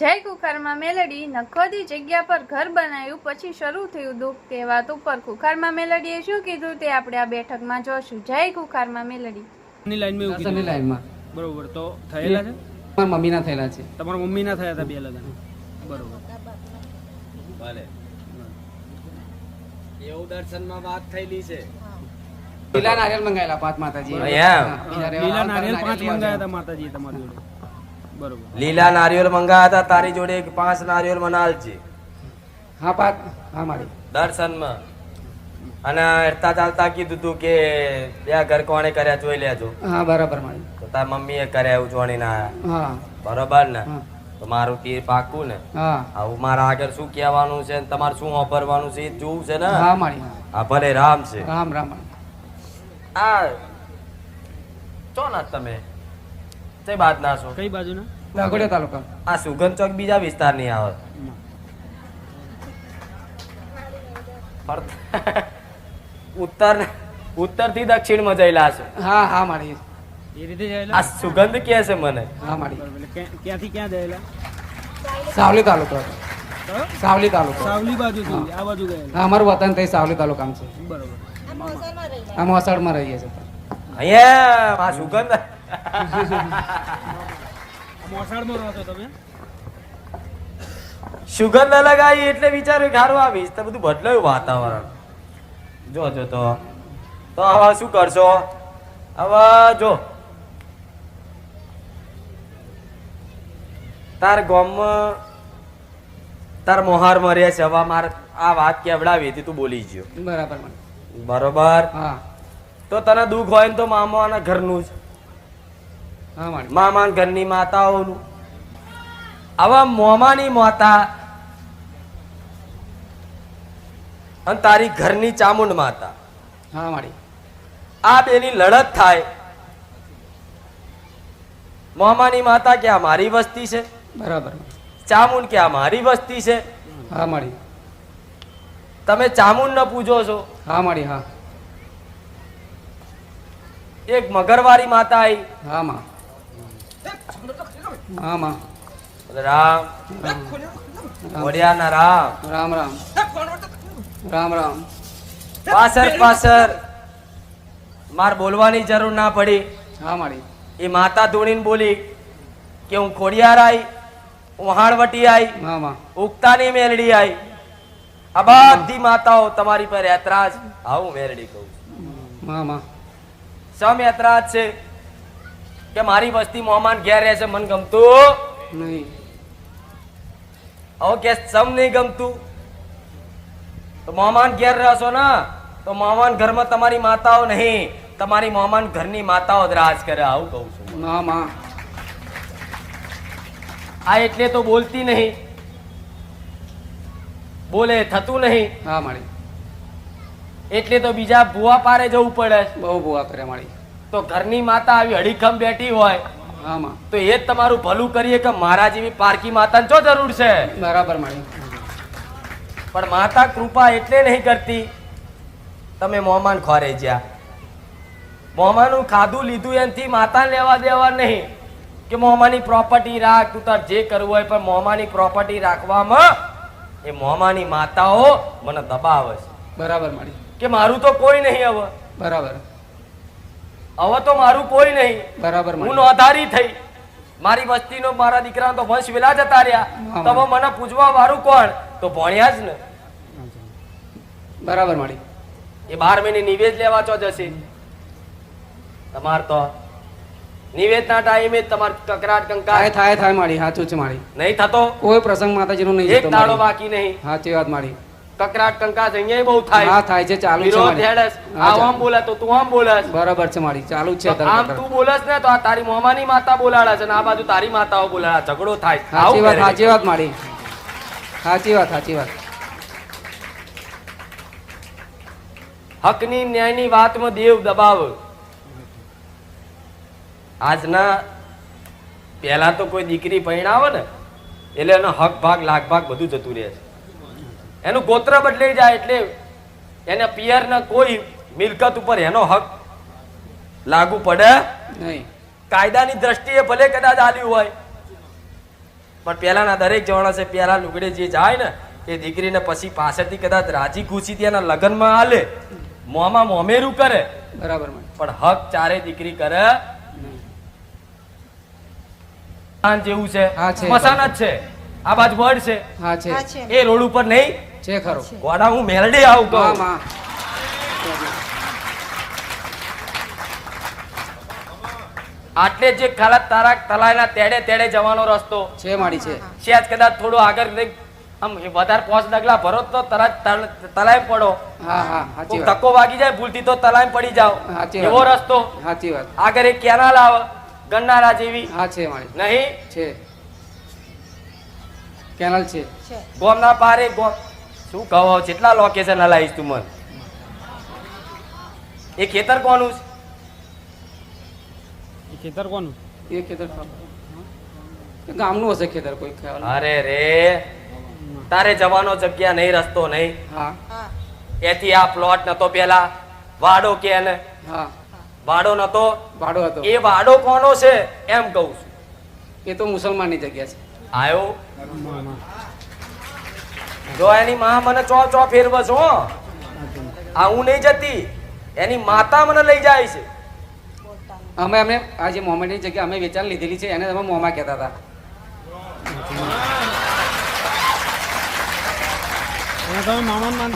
જય કુખારમાં મેલડી નખોદી જગ્યા પર ઘર બનાવ્યું પછી શરૂ થયું દુઃખ તે વાત ઉપર. કુખારમાં મેલડીએ શું કીધું તે આપણે આ બેઠકમાં જોશું. જય કુખારમાં મેલડી. ની લાઈનમાં એવું લાઈનમાં. બરોબર તો થયેલા છે? મારા મમ્મીના થયેલા છે. તમારા મમ્મી ના થયા હતા બે લગ્ન બરોબર. ભલે. એવું દર્શનમાં વાત થયેલી છે. લીલા નારિયેલ મંગાયેલા પાંચ માતાજી. લીલા નારિયેલ પાંચ મંગાયા હતા માતાજી તમારી જોડે. લીલા નારિયેળ મંગાયા હતા તારી જોડે એક પાંચ નારિયેળ મનાલ છે. હા પાંચ હા મારી. દર્શનમાં. અને હેરતા ચાલતા કીધું તું કે બે ઘર કોણે કર્યા જોઈ લેજો. હા બરાબર મારી. તો તાર મમ્મીએ કર્યા એવું જોણી ના હા. બરોબર ને? તો મારું તીર પાકું ને? હા. હું મારા આગળ શું કહેવાનું છે ને તમારે શું વાપરવાનું છે એ જોવું છે ને? હા મારી હા. ભલે રામ છે. રામ રામ. આ ચો ના તમે? તે બાદ ના છો? કઈ બાજુના? વાઘોડિયા તાલુકા. આ સુગંધ ચોક બીજા વિસ્તારની. આવે ઉત્તર ઉત્તરથી દક્ષિણમાં જયેલા છે. હા હા મારી. એ રીતે આ સુગંધ કે છે મને. હા મારી. ક્યાં- ક્યાંથી ક્યાં જયેલા? સાવલી તાલુકો? સાવલી તાલુકો. સાવલી બાજુ આ બાજુ ગયેલા. હા અમારું વતન થઈ સાવલી તાલુકામાં છે. બરોબર. આ મોસાળમાં રહીએ છીએ અહીંયા આ સુગંધ મોસાળમાં રહો છો તમે સુગંધ અલગ આવી એટલે વિચાર્યું કે હારું તો બધું બદલાયું વાતાવરણ. જો જો તો. તો હવે શું કરશો? હવે જો. તાર ગામમાં તાર મોહાર મરે છે. હવે મારે આ વાત કેવડાવી હતી તું બોલી ગયો. બરાબર બરોબર? હા. તો તને દુઃખ હોય ને તો મામાના ઘરનું જ. મામાના ઘરની માતાઓનું. આવા મોમાની માતા. અને તારી ઘરની ચામુંડ માતા. હા મારી. આ બેની લડત થાય. મોમાની માતા કે આ મારી વસ્તી છે? બરાબર. ચામુંડ કે આ મારી વસ્તી છે? હા મારી. તમે ચામુંડ ન પૂજો છો? હા મારી હા. એક મગરવારી માતા આવી હા માં. હા માં રામ. વડિયાના રામ. રામ રામ. રામ રામ. પાછળ પાછળ માર બોલવાની જરૂર ના પડી. હા મારી. એ માતા ધૂણીને બોલી કે હું ખોડિયાર આઈ વહાણવટી આઈ મામા ઉગતાની મેલડી આઈ. આ બધી માતાઓ તમારી પર એતરાજ આવું મેલડી કહું મામા સમ એતરાજ છે. કે મારી વસ્તી મોહમાન ઘેર રહે છે મન ગમતું? નહીં. હવે કે સમ નહીં ગમતું? તો મોહમાન ઘેર રહેશો ને તો મોહમાન ઘરમાં તમારી માતાઓ નહીં. તમારી મોહમાન ઘરની માતાઓ જ રાજ કરે આવું કહું છું. હા માં. આ એટલે તો બોલતી નહીં. બોલે થતું નહીં. હા મારી એટલે તો બીજા ભૂવા પારે જવું પડે. બહુ ભૂવા કરે મારી તો ઘરની માતા આવી અડીખમ બેઠી હોય આમાં. તો એ જ તમારું ભલું કરીએ કે મારા જેવી પારકી માતાને જો જરૂર છે? બરાબર મારી. પણ માતા કૃપા એટલે નહીં કરતી. તમે મોમાન ખોરે જ્યાં. મોમાનું ખાધું લીધું એનથી માતાને લેવા દેવા નહીં. કે મોમાની પ્રોપર્ટી રાખ તું તાર જે કરવું હોય પણ મોમાની પ્રોપર્ટી રાખવામાં એ મોમાની માતાઓ મને દબાવે છે. બરાબર મારી. કે મારું તો કોઈ નહીં હવે. બરાબર. હવે તો મારું કોઈ નહીં. બરાબર હું મારી નોંધારી થઈ. મારી વસ્તીનો મારા દીકરા તો વંશ વેલા જતા રહ્યા. તમે મને. પૂછવા વાળું કોણ? તો ભણ્યા જ ને. બરાબર મળી એ બાર મહિને નિવેદ લેવા ચો જશે? તમાર તો નિવેદના ટાઈમે તમાર કકરાટ થાય થાય થાય મારી. સાચું છે મારી. નહીં થતો? કોઈ પ્રસંગ માતાજીનો નહીં એક દાડો બાકી નહીં. સાચી વાત મારી. કકરાટ કંકાસ અહીંયા બહુ થાય. હા થાય છે ચાલુ છે વિરોધ હેડસ. આ આમ બોલે તો તું આમ બોલસ. બરાબર છે મારી ચાલુ છે આમ તું બોલસ ને તો આ તારી મોમાની માતા બોલાડા છે ને આ બાજુ તારી માતાઓ બોલાડા ઝઘડો થાય. સાચી વાત. સાચી વાત મારી. સાચી વાત સાચી વાત. હકની ન્યાયની વાતમાં દેવ દબાવ. આજના પહેલા તો કોઈ દીકરી પરિણાવે ને એટલે એનો હક ભાગ લાખ ભાગ બધું જતું રહે છે. એનું ગોત્ર બદલાઈ જાય એટલે એને પિયરના કોઈ મિલકત ઉપર એનો હક લાગુ પડે નહીં. કાયદાની દ્રષ્ટિએ ભલે કદાચ આલ્યું હોય. પણ પહેલાના દરેક જવાના છે પહેલા લુગડે જે જાય ને એ દીકરીને પછી પાસેથી કદાચ રાજી ખુશી એના લગ્નમાં હાલે મોંમાં મોમેરું કરે. બરાબર પણ હક ચારે દીકરી કરે. જેવું છે. મસાના જ છે. આ બાજુ વડ છે. હા છે. હા છે. એ રોડ ઉપર નહીં. છે ખરો. ગોડા હું મેલડી આવું કહું. માં. આટલે જે ખાલા તારા તલાયના તેડે તેડે જવાનો રસ્તો. છે માળી છે. સેજ કદાચ થોડો આગળ લઈ આમ વધારે પોચ ડગલા ભરો તો તરત તલાય પડો. હા હા ધક્કો વાગી જાય ભૂલથી તો તલાય પડી જાવ એવો રસ્તો. સાચી વાત. આગળ એક કેનાલ આવે ગન્નારા જેવી. હા છે માળી નહીં? છે. કેનાલ છે. છે. ગોમના પારે ગોમ શું કહો જેટલા લોકેશન હલાવીશ તું મન. એ ખેતર કોનું છે? ખેતર કોનું? એ ખેતર ગામનું હશે ખેતર કોઈ ખ્યાલ અરે રે તારે જવાનો જગ્યા નહીં રસ્તો નહીં. હા. હા એથી આ પ્લોટ નતો પેલા વાડો કે એને? હા. વાડો નતો? વાડો હતો. એ વાડો કોનો છે? એમ કહું છું. એ તો મુસલમાનની જગ્યા છે. આયો? જો એની માં મને ચો ચો ફેરવે છો આ હું નહીં જતી એની માતા મને લઈ જાય છે. અમે અમે આ જે મોમેન્ટની જગ્યા અમે વેચાણ લીધેલી છે એને તમે મોમાં કહેતા હતા.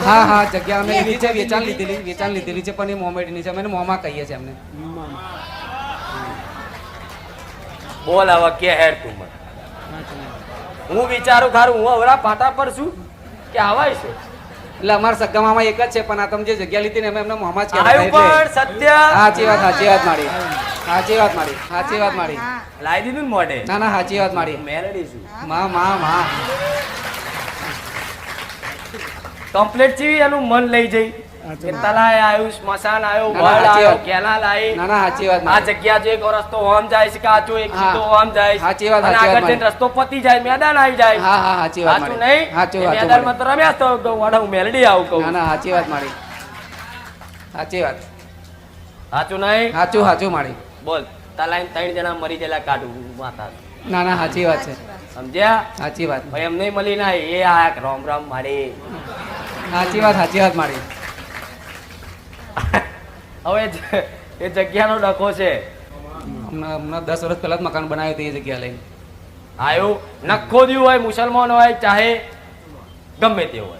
હા હા જગ્યા અમે લીધી છે વેચાણ લીધેલી વેચાણ લીધેલી છે પણ એ મોમેન્ટની છે અમે મોમાં કહીએ છીએ અમને બોલ આવા કે હેડ તું મને. હું વિચારું ખારું હું અવરા પાટા પર છું? કે આવાય છે? એટલે અમારા સગામાં એક જ છે પણ આ તમે જે જગ્યા લીધી ને અમે એમને મામા જ કહેવાય. પણ સત્ય. સાચી વાત સાચી વાત મારી. સાચી વાત મારી સાચી વાત મારી. હા લાવી દીધું ને મોઢે? ના ના સાચી વાત મારી. મેલેડી છું. માં માં માં. કમ્પ્લેટ છે એનું મન લઈ જઈ. કે આવ્યું સ્મશાન આવ્યું વડ આવ્યો કેનાલ આવી ના ના સાચી વાત આ જગ્યા જે એક રસ્તો ઓમ જાય છે કાચો એક સીધો ઓમ જાય. સાચી વાત, અને સાચી વાત આગળ જઈને રસ્તો પતી જાય મેદાન આવી જાય. હા હા સાચી વાત સાચું નહીં? સાચું મેદાનમાં તો રમ્યા તો વાડા હું મેલડી આવું કહું. ના ના સાચી વાત મારી. સાચી વાત. સાચું નહીં? સાચું સાચું મારી. બોલ. તલાઈને ત્રણ જણા મરી ગયેલા કાઢું માતા ના ના સાચી વાત છે. સમજ્યા? સાચી વાત. ભાઈ એમ નહીં મળી ના એ આ રામ રામ મારી. સાચી વાત સાચી વાત મારી. હવે એ જગ્યાનો ડખો છે. હમણાં હમણાં દસ વર્ષ પહેલા જ મકાન બનાવ્યું હતું એ જગ્યા લઈને. આવ્યું નખો દ્યું હોય મુસલમાન હોય ચાહે ગમે તે હોય.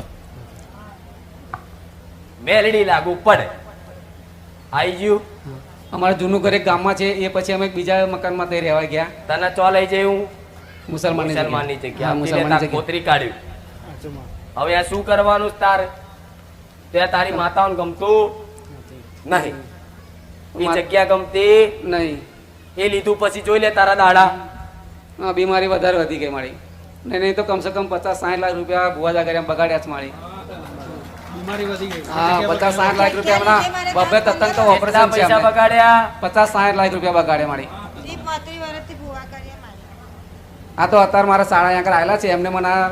મેલડી લાગુ પડે. આવી ગયું? અમારા જૂનું ઘર એક ગામમાં છે એ પછી અમે બીજા મકાનમાં તે રહેવા ગયા. તને ચો લઈ જઈ હું? મુસલમાન મુસલમાનની જગ્યા. જગ્યા. કોતરી કાઢ્યું. હવે આ શું કરવાનું તાર? ત્યાં તે તારી માતાઓને ગમતું? નહીં. એ જગ્યા ગમતી? નહીં. એ લીધું પછી જોઈ લે તારા દાડા. હા બીમારી વધારે વધી ગઈ મારી. નહીં નહીં તો કમસે કમ પચાસ સાઠ લાખ રૂપિયા ભુવાજા કર્યા બગાડ્યા છે મારી. બીમારી વધી ગઈ. હા પચાસ સાઠ લાખ રૂપિયા હમણાં તત્તન તો ઓપરેશન પૈસા બગાડ્યા. પચાસ સાઠ લાખ રૂપિયા બગાડ્યા મારી ત્રીસ પાંત્રીસ વર્ષથી ભૂવા કરીએ મારી આ તો અત્યારે મારા શાળા અહીંયા આગળ આવેલા છે. એમને મને આ,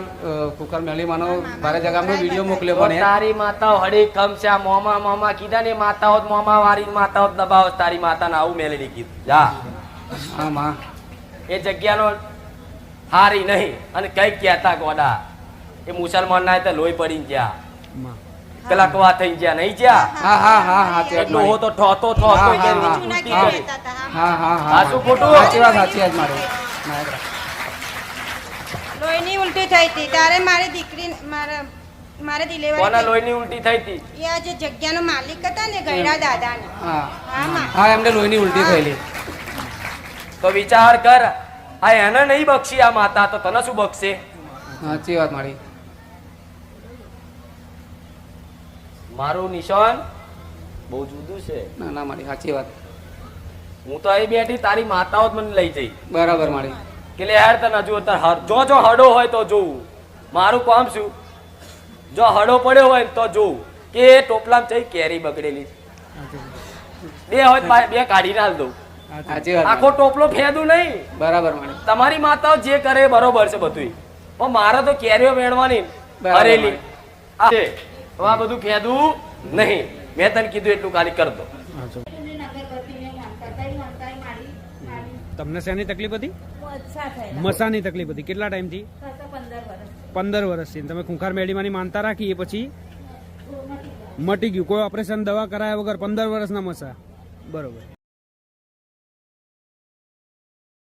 કુકર મેલી માનો ભારે જગામનો વીડિયો મોકલ્યો એ. તારી માતાઓ હડી ખમસ્યા મોમા મોમા કીધા ને માતાઓ મોમા વારી માતાઓ દબાવો તારી માતાને આવું મેલેડી કીધું. જા. હા માં. એ જગ્યાનો હારી નહીં. અને કંઈક કહેતા ગોડા. એ મુસલમાન ના તો લોહી પડી ગયા. પેલા કવા થઈ ગયા. નહીં ગયા? હા હા હા હા વાત એટલો હો મારી. તો ઠોતો ઠોતો હા, હા હા, હા. હા હા હા. હા હા હા હા. હા હા હા સાચું ખોટું? સાચી વાત સાચી વાત મારી ના, લોહીની ઉલટી થઈ હતી. ત્યારે મારી દીકરી મારા મારે કોના લોહીની ઉલટી થઈ હતી? એ આ જે જગ્યાનો માલિક હતા ને ગયડા દાદાને. હા. હા હા એમને લોહીની ઉલટી થયેલી. તો વિચાર કર આ એને નહીં બક્ષી આ માતા તો તને શું બક્ષે? સાચી વાત મારી. મારું નિશાન બહુ જુદું છે. ના ના મારી સાચી વાત. હું તો અહીં બેઠી તારી માતાઓ જ મને લઈ જઈ. બરાબર મારી. કે લે યાર તને જો અત્યારે જો જો હડો હોય તો જોવું મારું કામ શું? જો હડો પડ્યો હોય તો જોવું કે એ ટોપલામાં ચઈ કેરી બગડેલી. બે હોય બે કાઢી નાખ દઉં. આખો ટોપલો ફેદું નહીં. બરાબર તમારી માતાઓ જે કરે એ બરોબર છે બધું પણ મારે તો કેરીઓ મેળવાની. હવે આ બધું ફેદું નહીં. મેં તને કીધું એટલું ખાલી કર દો. તમને શેની તકલીફ હતી? મસાની તકલીફ હતી. કેટલા ટાઈમથી? પંદર વર્ષથી. તમે ખુંખાર મેળીમાંની માનતા રાખી એ પછી? મટી ગયું. કોઈ ઓપરેશન દવા કરાયા વગર પંદર વર્ષના મસા. બરોબર.